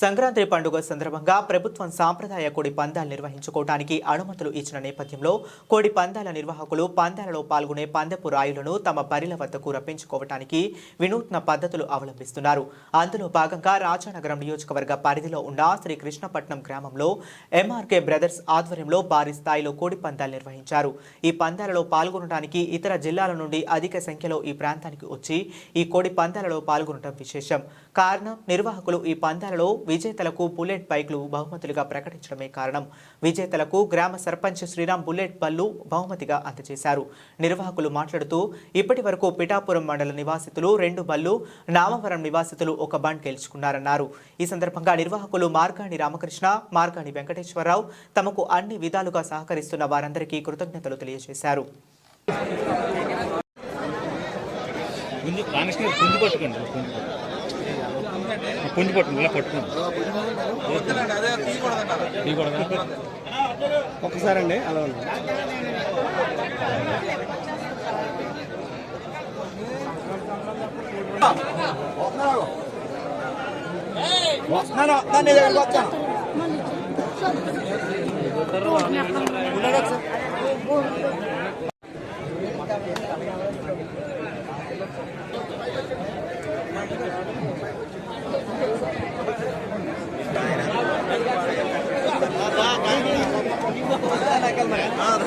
సంక్రాంతి పండుగ సందర్భంగా ప్రభుత్వం సాంప్రదాయ కోడి పందాలు నిర్వహించుకోవడానికి అనుమతులు ఇచ్చిన నేపథ్యంలో కోడి పందాల నిర్వాహకులు పందాలలో పాల్గొనే పందపు రాయులను తమ బరిల వద్దకు రప్పించుకోవటానికి వినూత్న పద్ధతులు అవలంబిస్తున్నారు. అందులో భాగంగా రాజానగరం నియోజకవర్గ పరిధిలో ఉన్న శ్రీకృష్ణపట్నం గ్రామంలో ఎంఆర్కే బ్రదర్స్ ఆధ్వర్యంలో భారీ స్థాయిలో కోడి పందాలు నిర్వహించారు. ఈ పందాలలో పాల్గొనడానికి ఇతర జిల్లాల నుండి అధిక సంఖ్యలో ఈ ప్రాంతానికి వచ్చి ఈ కోడి పందాలలో పాల్గొనడం విశేషం. కారణం నిర్వాహకులు ఈ పందాలలో విజేతలకు బుల్లెట్ బైక్లు బహుమతులుగా ప్రకటించడమే కారణం. విజేతలకు గ్రామ సర్పంచ్ శ్రీరామ్ బుల్లెట్ బళ్ళు బహుమతిగా అందజేశారు. నిర్వాహకులు మాట్లాడుతూ ఇప్పటి వరకు పిఠాపురం మండల నివాసితులు రెండు బళ్ళు నామవరం నివాసితులు ఒక బండ్ గెలుచుకున్నారన్నారు. ఈ సందర్భంగా నిర్వాహకులు మార్గాణి రామకృష్ణ మార్గాణి వెంకటేశ్వరరావు తమకు అన్ని విధాలుగా సహకరిస్తున్న వారందరికీ కృతజ్ఞతలు తెలియజేశారు. ముందు కానిస్టేబుల్ ముందు పట్టుకోండి పుంజు పట్టు. ఆ పుంజు పట్టుకోండి ఇలా తీయకూడదా ఒక్కసారి అండి అలా ఉంది వస్తున్నాను వస్తున్నాను నీ దగ్గరకు వచ్చాను ఉండండి ఒకసారి.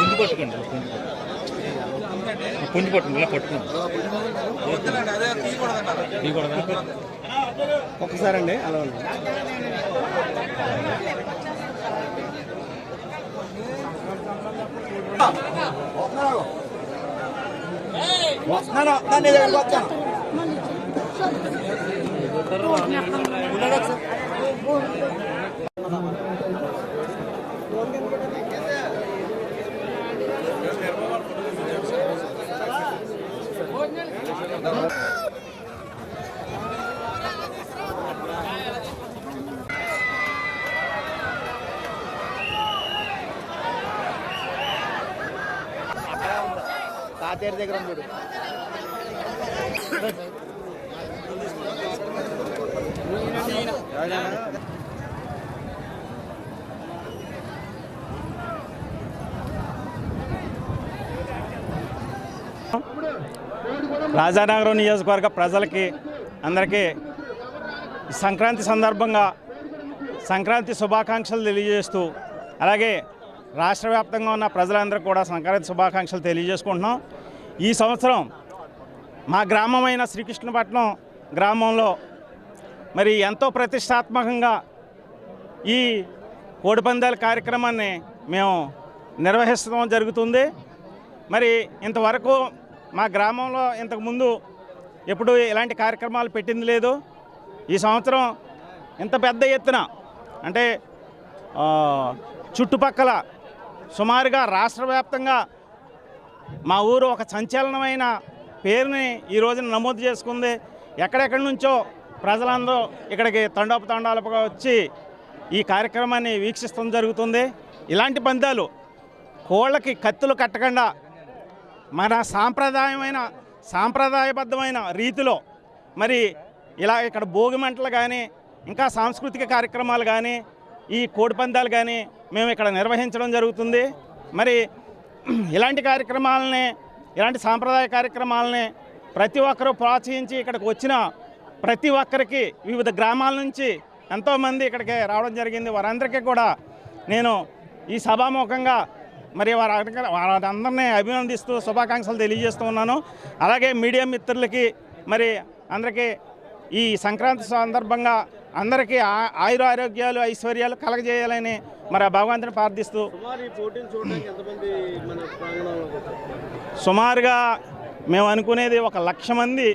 పుంజు పట్టుకోండి. పుంజు పట్టుకోండి ఇలా పట్టుకోండి. ఒక్కసారి అండి అలా ఉంది వస్తున్నాను. వస్తున్నాను నీ దగ్గరకు వచ్చాను ఉండండి ఒకసారి. తాతయ్య దగ్గర ఉంది చూడు. రాజానగరం నియోజకవర్గ ప్రజలకి అందరికీ సంక్రాంతి సందర్భంగా సంక్రాంతి శుభాకాంక్షలు తెలియజేస్తూ అలాగే రాష్ట్ర వ్యాప్తంగా ఉన్న ప్రజలందరికీ కూడా సంక్రాంతి శుభాకాంక్షలు తెలియజేసుకుంటున్నాం. ఈ సంవత్సరం మా గ్రామమైన శ్రీకృష్ణపట్నం గ్రామంలో మరి ఎంతో ప్రతిష్టాత్మకంగా ఈ కోడిపందాల కార్యక్రమాన్ని మేము నిర్వహిస్తడం జరుగుతుంది. మరి ఇంతవరకు మా గ్రామంలో ఇంతకుముందు ఎప్పుడు ఇలాంటి కార్యక్రమాలు పెట్టింది లేదు. ఈ సంవత్సరం ఇంత పెద్ద ఎత్తున అంటే చుట్టుపక్కల సుమారుగా రాష్ట్ర వ్యాప్తంగా మా ఊరు ఒక సంచలనమైన పేరుని ఈ రోజున నమోదు చేసుకుంది. ఎక్కడెక్కడి నుంచో ప్రజలందరూ ఇక్కడికి తండోపు తండాలుగా వచ్చి ఈ కార్యక్రమాన్ని వీక్షిస్తడం జరుగుతుంది. ఇలాంటి పందాలు కోళ్ళకి కత్తులు కట్టకుండా మన సాంప్రదాయమైన సాంప్రదాయబద్ధమైన రీతిలో మరి ఇలా ఇక్కడ భోగి మంటలు కానీ ఇంకా సాంస్కృతిక కార్యక్రమాలు కానీ ఈ కోడి పందాలు కానీ మేము ఇక్కడ నిర్వహించడం జరుగుతుంది. మరి ఇలాంటి కార్యక్రమాలని ఇలాంటి సాంప్రదాయ కార్యక్రమాలని ప్రతి ఒక్కరూ ప్రోత్సహించి ఇక్కడికి వచ్చిన ప్రతి ఒక్కరికి వివిధ గ్రామాల నుంచి ఎంతోమంది ఇక్కడికి రావడం జరిగింది. వారందరికీ కూడా నేను ఈ సభాముఖంగా మరి వారి వారందరినీ అభినందిస్తూ శుభాకాంక్షలు తెలియజేస్తూ ఉన్నాను అలాగే మీడియా మిత్రులకి మరి అందరికీ ఈ సంక్రాంతి సందర్భంగా అందరికీ ఆ- ఆయుర ఆరోగ్యాలు ఐశ్వర్యాలు కలగజేయాలని మరి ఆ భగవంతుని ప్రార్థిస్తూ? సుమారుగా మేము అనుకునేది ఒక లక్ష మంది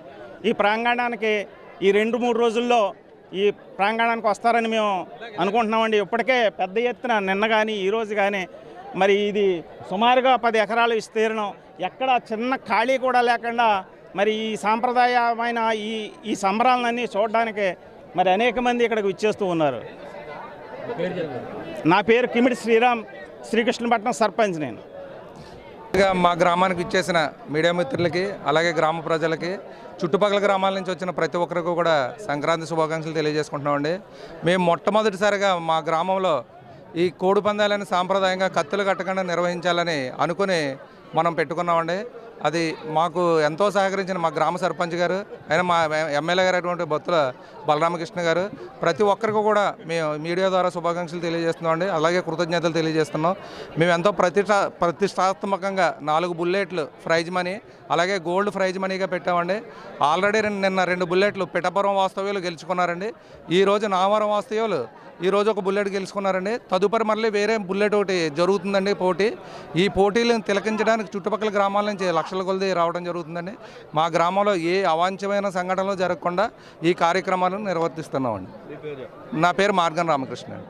ఈ ప్రాంగణానికి ఈ రెండు మూడు రోజుల్లో ఈ ప్రాంగణానికి వస్తారని మేము అనుకుంటున్నామండి ఇప్పటికే పెద్ద ఎత్తున నిన్న కానీ ఈరోజు కానీ మరి ఇది సుమారుగా పది ఎకరాల విస్తీర్ణం. ఎక్కడ చిన్న ఖాళీ కూడా లేకుండా మరి ఈ సాంప్రదాయమైన ఈ ఈ సంబరాలన్నీ చూడడానికి మరి అనేక మంది ఇక్కడికి విచ్చేస్తూ ఉన్నారు. నా పేరు కిమిడి శ్రీరామ్ శ్రీకృష్ణపట్నం సర్పంచ్ నేను. మా గ్రామానికి ఇచ్చేసిన మీడియా మిత్రులకి అలాగే గ్రామ ప్రజలకి చుట్టుపక్కల గ్రామాల నుంచి వచ్చిన ప్రతి ఒక్కరికి కూడా సంక్రాంతి శుభాకాంక్షలు తెలియజేసుకుంటున్నామండి. మేము మొట్టమొదటిసారిగా మా గ్రామంలో ఈ కోడి పందాలని సాంప్రదాయంగా కత్తులు కట్టకుండా నిర్వహించాలని అనుకుని మనం పెట్టుకున్నామండి. అది మాకు ఎంతో సహకరించిన మా గ్రామ సర్పంచ్ గారు ఆయన మా ఎమ్మెల్యే గారు అటువంటి భక్తుల బలరామకృష్ణ గారు ప్రతి ఒక్కరికి కూడా మేము మీడియా ద్వారా శుభాకాంక్షలు తెలియజేస్తున్నామండి. అలాగే కృతజ్ఞతలు తెలియజేస్తున్నాం. మేము ఎంతో ప్రతిష్టా ప్రతిష్టాత్మకంగా నాలుగు బుల్లెట్లు ప్రైజ్ మనీ అలాగే గోల్డ్ ప్రైజ్ మనీగా పెట్టామండి. ఆల్రెడీ రెండు నిన్న రెండు బుల్లెట్లు పిఠపురం వాస్తవ్యులు గెలుచుకున్నారండి. ఈరోజు నామవరం వాస్తవ్యులు ఈ రోజు ఒక బుల్లెట్ గెలుచుకున్నారండి. తదుపరి మళ్ళీ వేరే బుల్లెట్ ఒకటి జరుగుతుందండి పోటీ. ఈ పోటీలను తిలకించడానికి చుట్టుపక్కల గ్రామాల నుంచి లక్షల కొలది రావడం జరుగుతుందండి. మా గ్రామంలో ఏ అవాంఛమైన సంఘటనలు జరగకుండా ఈ కార్యక్రమాలు కార్యక్రమాలను నిర్వర్తిస్తున్నామండి. నా పేరు మార్గన్ రామకృష్ణ అండి.